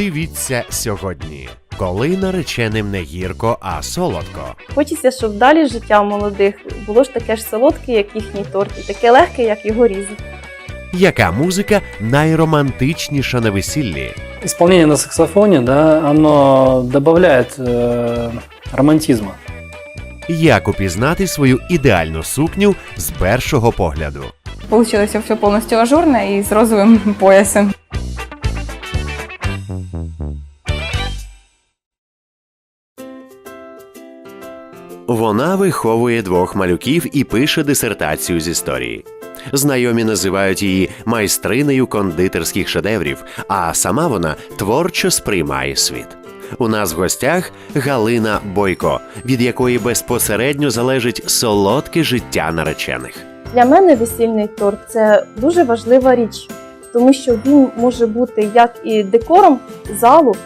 Дивіться сьогодні, коли нареченим не гірко, а солодко. Хочеться, щоб далі життя молодих було ж таке ж солодке, як їхній торт, і таке легке, як його різати. Яка музика найромантичніша на весіллі? Исполнение на саксофоне, да, оно добавляет э, романтизма. Як упізнати свою ідеальну сукню з першого погляду? Получилось все повністю ажурне і з розовим поясом. Вона виховує двох малюків і пише дисертацію з історії. Знайомі називають її майстринею кондитерських шедеврів, а сама вона творчо сприймає світ. У нас в гостях Галина Бойко, від якої безпосередньо залежить солодке життя наречених. Для мене весільний торт це дуже важлива річ, тому що він може бути як і декором залу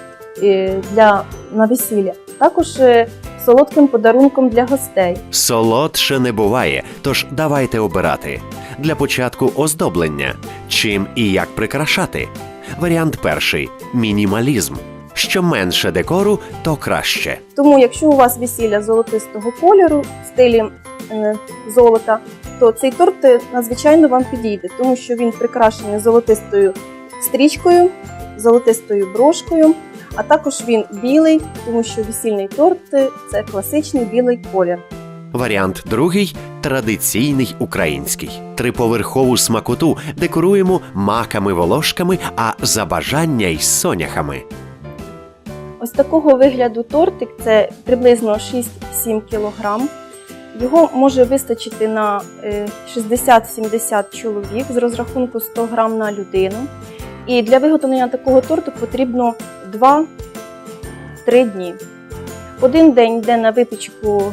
для на весілля, також е, солодким подарунком для гостей. Солодше не буває, тож давайте обирати. Для початку оздоблення. Чим і як прикрашати. Варіант перший мінімалізм. Що менше декору, то краще. Тому, якщо у вас весілля золотистого кольору в стилі е, золота, то цей торт е, надзвичайно вам підійде, тому що він прикрашений золотистою стрічкою, золотистою брошкою, а також він білий, тому що весільний торт е, це класичний білий колір. Варіант другий традиційний український. Триповерхову смакоту декоруємо маками волошками, а за бажання й соняхами. Ось такого вигляду тортик це приблизно 6-7 кг. Його може вистачити на е, 60-70 чоловік з розрахунку 100 г на людину. І для виготовлення такого торту потрібно 2-3 дні. Один день йде на випічку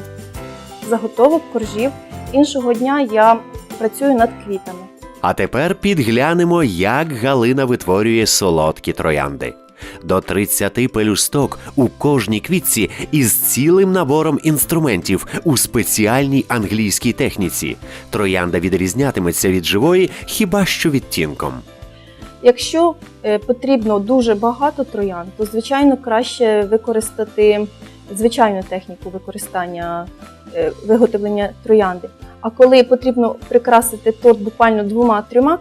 заготовок, коржів, іншого дня я працюю над квітами. А тепер підглянемо, як Галина витворює солодкі троянди. До 30 пелюсток у кожній квітці із цілим набором інструментів у спеціальній англійській техніці. Троянда відрізнятиметься від живої хіба що відтінком. Якщо потрібно дуже багато троян, то звичайно краще використати звичайну техніку використання е, виготовлення троянди. А коли потрібно прикрасити торт буквально двома-трьома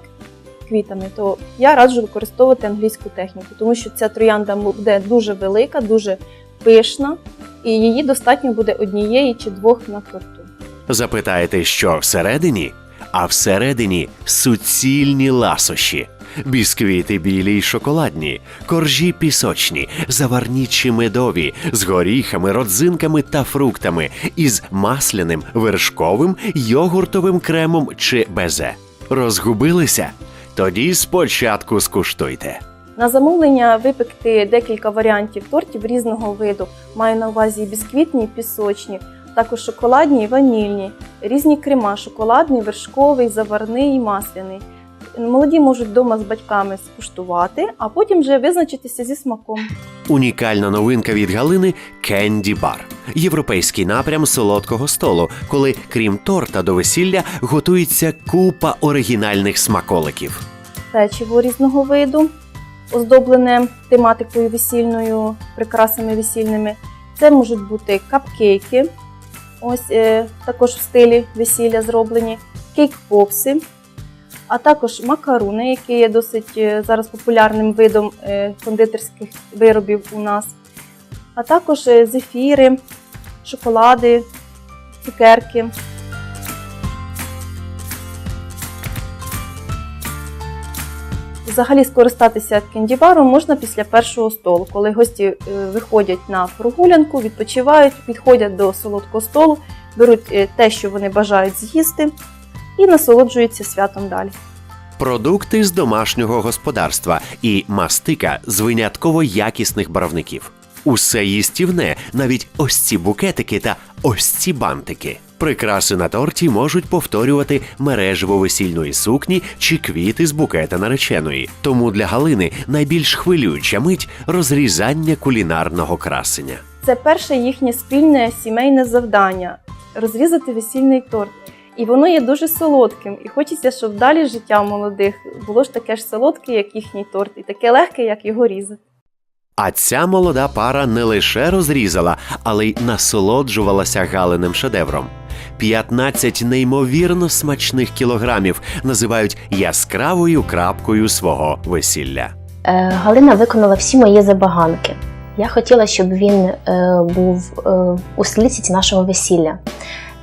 квітами, то я раджу використовувати англійську техніку, тому що ця троянда буде дуже велика, дуже пишна, і її достатньо буде однієї чи двох на торту. Запитаєте, що всередині? А всередині суцільні ласощі. Бісквіти білі й шоколадні, коржі пісочні, заварні чи медові, з горіхами, родзинками та фруктами, із масляним, вершковим, йогуртовим кремом чи безе. Розгубилися? Тоді спочатку скуштуйте. На замовлення випекти декілька варіантів тортів різного виду. Маю на увазі бісквітні, пісочні, також шоколадні і ванільні, різні крема, шоколадний, вершковий, заварний і масляний. Молоді можуть вдома з батьками скуштувати, а потім вже визначитися зі смаком. Унікальна новинка від Галини Кенді Бар. Європейський напрям солодкого столу, коли крім торта до весілля готується купа оригінальних смаколиків. Печиво різного виду, оздоблене тематикою весільною, прикрасами весільними. Це можуть бути капкейки, ось е, також в стилі весілля зроблені, кейк-попси, а також макаруни, які є досить е, зараз популярним видом е, кондитерських виробів у нас, а також е, зефіри, шоколади, цукерки. Взагалі скористатися кендібаром можна після першого столу, коли гості виходять на прогулянку, відпочивають, підходять до солодкого столу, беруть те, що вони бажають з'їсти, і насолоджуються святом далі. Продукти з домашнього господарства і мастика з винятково якісних барвників. Усе їстівне, навіть ось ці букетики та ось ці бантики. Прикраси на торті можуть повторювати мережево весільної сукні чи квіти з букета нареченої. Тому для Галини найбільш хвилююча мить розрізання кулінарного красення. Це перше їхнє спільне сімейне завдання розрізати весільний торт. І воно є дуже солодким. І хочеться, щоб далі життя молодих було ж таке ж солодке, як їхній торт, і таке легке, як його різати. А ця молода пара не лише розрізала, але й насолоджувалася галиним шедевром. 15 неймовірно смачних кілограмів називають яскравою крапкою свого весілля. Е, Галина виконала всі мої забаганки. Я хотіла, щоб він е, був е, у столиці нашого весілля.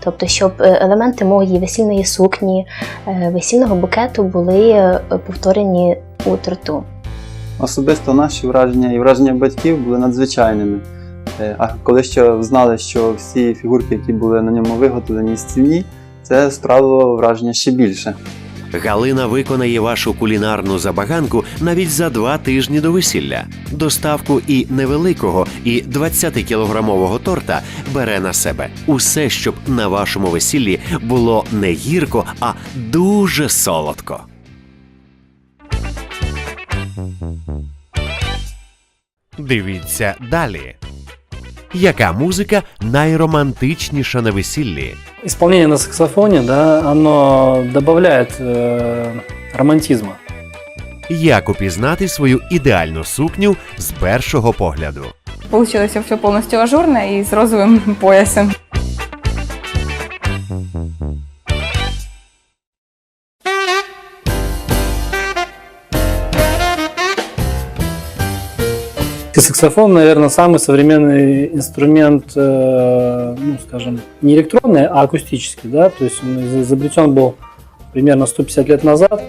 Тобто, щоб е, елементи моєї весільної сукні, е, весільного букету були е, повторені у торту. Особисто наші враження і враження батьків були надзвичайними. А коли ще знали, що всі фігурки, які були на ньому виготовлені з стільні, це справило враження ще більше. Галина виконає вашу кулінарну забаганку навіть за два тижні до весілля. Доставку і невеликого, і 20-кілограмового торта бере на себе. Усе, щоб на вашому весіллі було не гірко, а дуже солодко. Дивіться далі. Яка музика найромантичніша на весіллі? Исполнение на саксофоне, да, оно добавляет э, романтизма. Як упізнати свою ідеальну сукню з першого погляду? Получилось все полностью ажурно и с розовым поясом. И саксофон, наверное, самый современный инструмент, э, ну, скажем, не электронный, а акустический, да, то есть он из- изобретен был примерно 150 лет назад.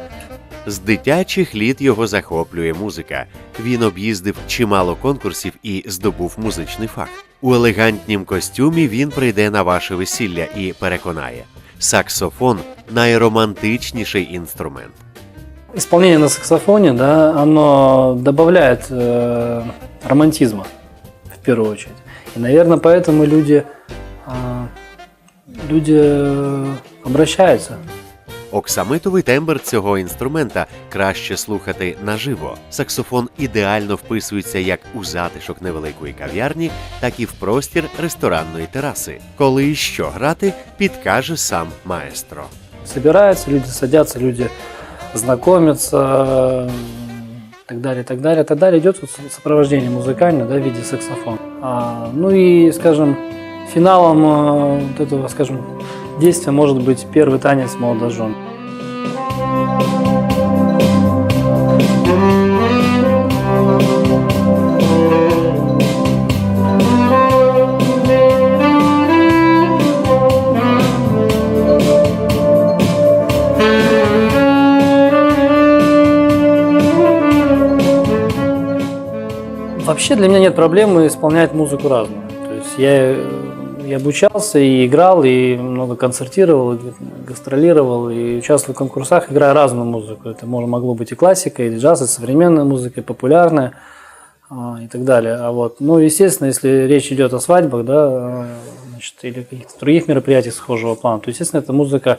З дитячих літ його захоплює музика. Він об'їздив чимало конкурсів і здобув музичний фах. У елегантнім костюмі він прийде на ваше весілля і переконає: саксофон найромантичніший інструмент. Исполнение на саксофоне, да, оно добавляет э, романтизма в первую очередь. И, наверное, поэтому люди, а, люди э, обращаются Оксамитовий тембр цього інструмента краще слухати наживо. Саксофон ідеально вписується як у затишок невеликої кав'ярні, так і в простір ресторанної тераси. Коли і що грати, підкаже сам маестро. собираются, люди садятся, люди Знакомятся, м, так далее, так далее, так далее. Идет сопровождение музыкальное, да, в виде саксофона. А, ну и, скажем, финалом э, вот этого, скажем, действия может быть первый танец молодожен. Вообще для меня нет проблемы исполнять музыку разную. То есть я и обучался, и играл, и много концертировал, и гастролировал, и участвовал в конкурсах, играя разную музыку. Это может- могло быть и классика, и джаз, и современная музыка, и популярная, а, и так далее. А вот, ну, естественно, если речь идет о свадьбах, да, значит, или каких-то других мероприятиях схожего плана, то, естественно, эта музыка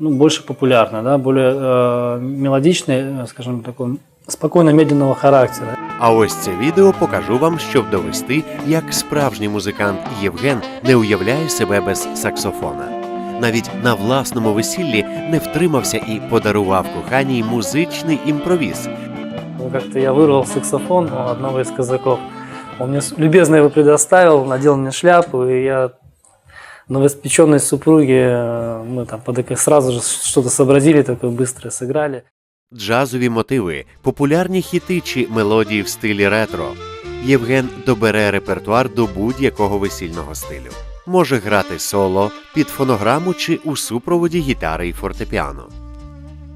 ну, больше популярная, да, более э, мелодичная, э, скажем, такой спокойно медленного характера. А ось це відео покажу вам, щоб довести, як справжній музикант Євген не уявляє себе без саксофона. Навіть на власному весіллі не втримався і подарував коханій музичний імпровіз. Ну, Как-то я вырвал саксофон у одного из казаков. Он мне с- любезно его предоставил, надел мне шляпу, и я новоиспеченной супруге, э, мы там под сразу же что-то сообразили, такое быстро сыграли. Джазові мотиви, популярні хіти чи мелодії в стилі ретро. Євген добере репертуар до будь-якого весільного стилю. Може грати соло, під фонограму чи у супроводі гітари і фортепіано.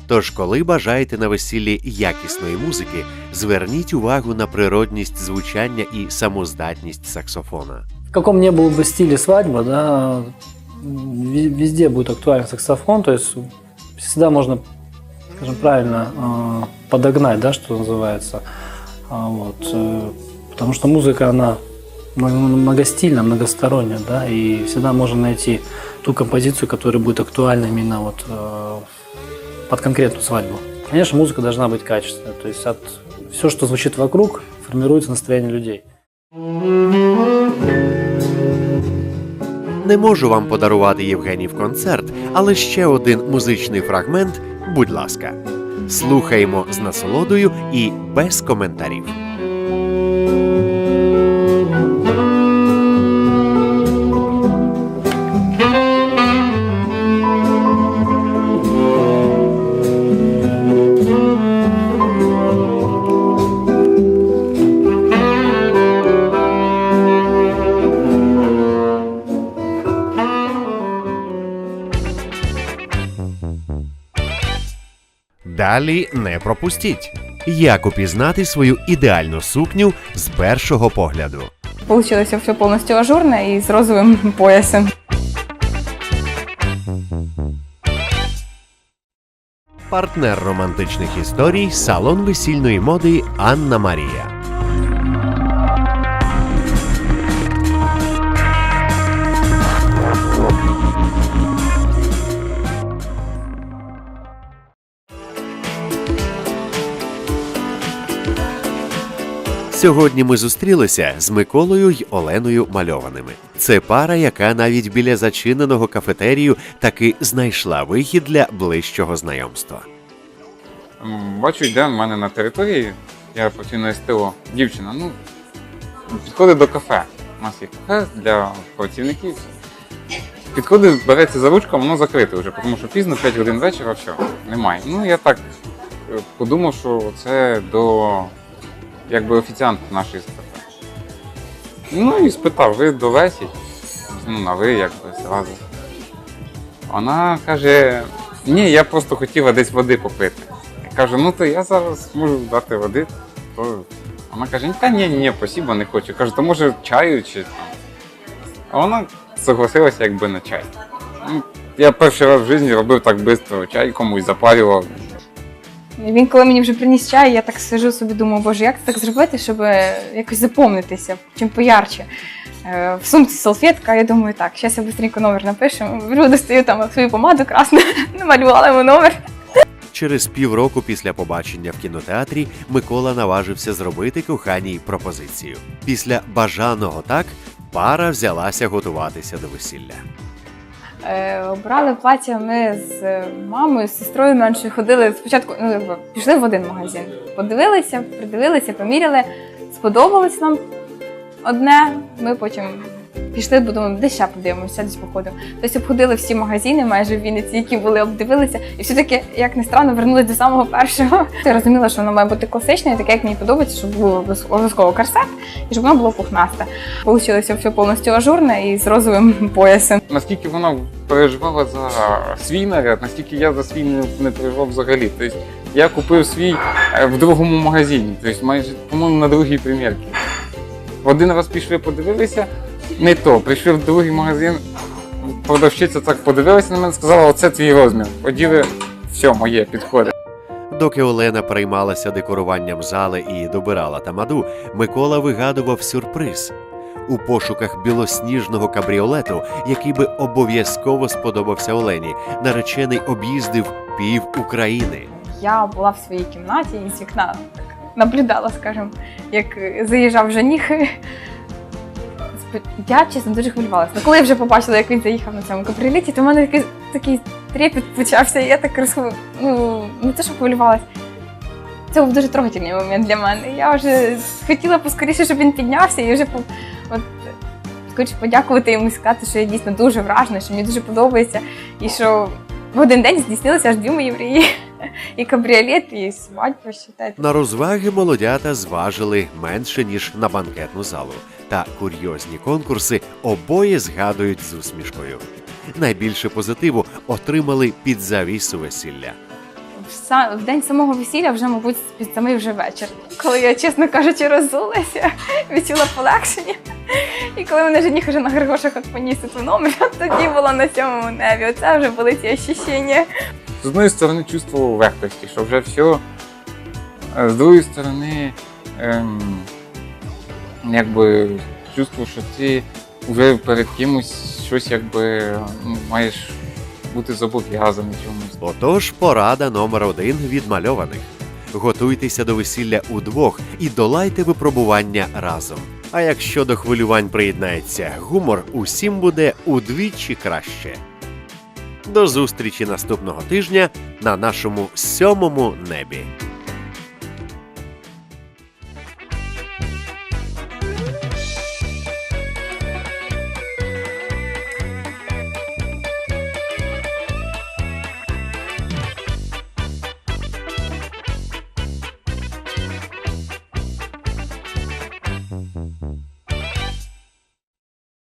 Тож, коли бажаєте на весіллі якісної музики, зверніть увагу на природність звучання і самоздатність саксофона. В каком не был бы стиле свадьба, да, везде будет актуален саксофон, то есть всегда можно, скажем правильно, э, подогнать, да, что называется. А Вот, э, потому что музыка, она мно- многостильна, многосторонняя, да, и всегда можно найти ту композицию, которая будет актуальна именно вот э, под конкретную свадьбу. Конечно, музыка должна быть качественной, то есть от все, что звучит вокруг, формируется настроение людей. Не можу вам подарувати Євгенів концерт, але ще один музичний фрагмент, будь ласка. Слухаємо з насолодою і без коментарів. Далі не пропустіть. Як упізнати свою ідеальну сукню з першого погляду. Получилося все повністю ажурне і з розовим поясом. Партнер романтичних історій салон весільної моди Анна Марія. Сьогодні ми зустрілися з Миколою й Оленою Мальованими. Це пара, яка навіть біля зачиненого кафетерію таки знайшла вихід для ближчого знайомства. Бачу, йде в мене на території, я працюю СТО, дівчина, ну, підходить до кафе. У нас є кафе для працівників. Підходить, береться за ручку, воно закрите вже, тому що пізно, 5 годин вечора, все, немає. Ну, я так е, подумав, що це до якби офіціант нашої кафе. Ну і спитав, ви до? Ну, на ви, якби зразу. Вона каже: ні, я просто хотіла десь води попити. Я кажу, ну то я зараз можу дати води. То... Вона каже, та ні, ні, спасибо, не хочу. Кажу, то може чаю чи там. А вона согласилася якби на чай. Ну, я перший раз в житті робив так швидко, чай комусь запарював. Він, коли мені вже приніс чай, я так сижу собі, думаю, боже, як так зробити, щоб е, якось запомнитися, чим поярче. Е, В сумці салфетка, я думаю, так, зараз я швидко номер напишу. Беру, достаю там свою помаду красну, намалювала йому номер. Через півроку після побачення в кінотеатрі Микола наважився зробити коханій пропозицію. Після бажаного так пара взялася готуватися до весілля. Е, Обрали плаття ми з е, мамою, з сестрою меншою ходили спочатку, ну, пішли в один магазин. Подивилися, придивилися, поміряли. Сподобалось нам одне. Ми потім пішли, бо думаємо, де ще подивимося, десь походимо. Тобто обходили всі магазини майже в Вінниці, які були, обдивилися, і все-таки, як не странно, вернулись до самого першого. Я розуміла, що воно має бути класичне, таке, як мені подобається, щоб було обов'язково корсет і щоб воно було пухнасте. Получилося все повністю ажурне і з розовим поясом. Наскільки вона переживала за свій наряд, настільки я за свій не, не переживав взагалі. Тобто я купив свій е, в другому магазині, тобто майже, по-моєму, на другій примірці. Один раз пішли, подивилися, не то. Прийшли в другий магазин, продавщиця так подивилася на мене, сказала, оце твій розмір. Оділи, все, моє, підходить. Доки Олена переймалася декоруванням зали і добирала тамаду, Микола вигадував сюрприз. У пошуках білосніжного кабріолету, який би обов'язково сподобався Олені, наречений об'їздив пів України. Я була в своїй кімнаті і з вікна так наблюдала, скажімо, як заїжджав жених. Я чесно дуже хвилювалася. Ну, коли я вже побачила, як він заїхав на цьому кабріолеті, то в мене такий, такий трепет почався, і я так розхвилю... ну, не те, що хвилювалася. Це був дуже трогательний момент для мене. Я вже хотіла поскоріше, щоб він піднявся і вже от, хочу подякувати йому і сказати, що я дійсно дуже вражена, що мені дуже подобається, і що в один день здійснилися аж дві мої мрії. І кабріолет, і свадьба, считайте. На розваги молодята зважили менше ніж на банкетну залу. Та курйозні конкурси обоє згадують з усмішкою. Найбільше позитиву отримали під завісу весілля. В, са- в день самого весілля, вже, мабуть, під самий вже вечір. Коли я, чесно кажучи, розулася, відчула полегшення. І коли мене жених вже на григошах от поніс у номер, тоді було на сьомому небі. Оце вже були ті ощущення. З одної сторони чувствував легкості, що вже все. А з другої сторони, ем, якби чувствував, що ти вже перед кимось щось якби ну, маєш бути зобов'язаний чомусь. Отож, порада номер один відмальованих. Готуйтеся до весілля удвох і долайте випробування разом. А якщо до хвилювань приєднається гумор, усім буде удвічі краще. До зустрічі наступного тижня на нашому сьомому небі.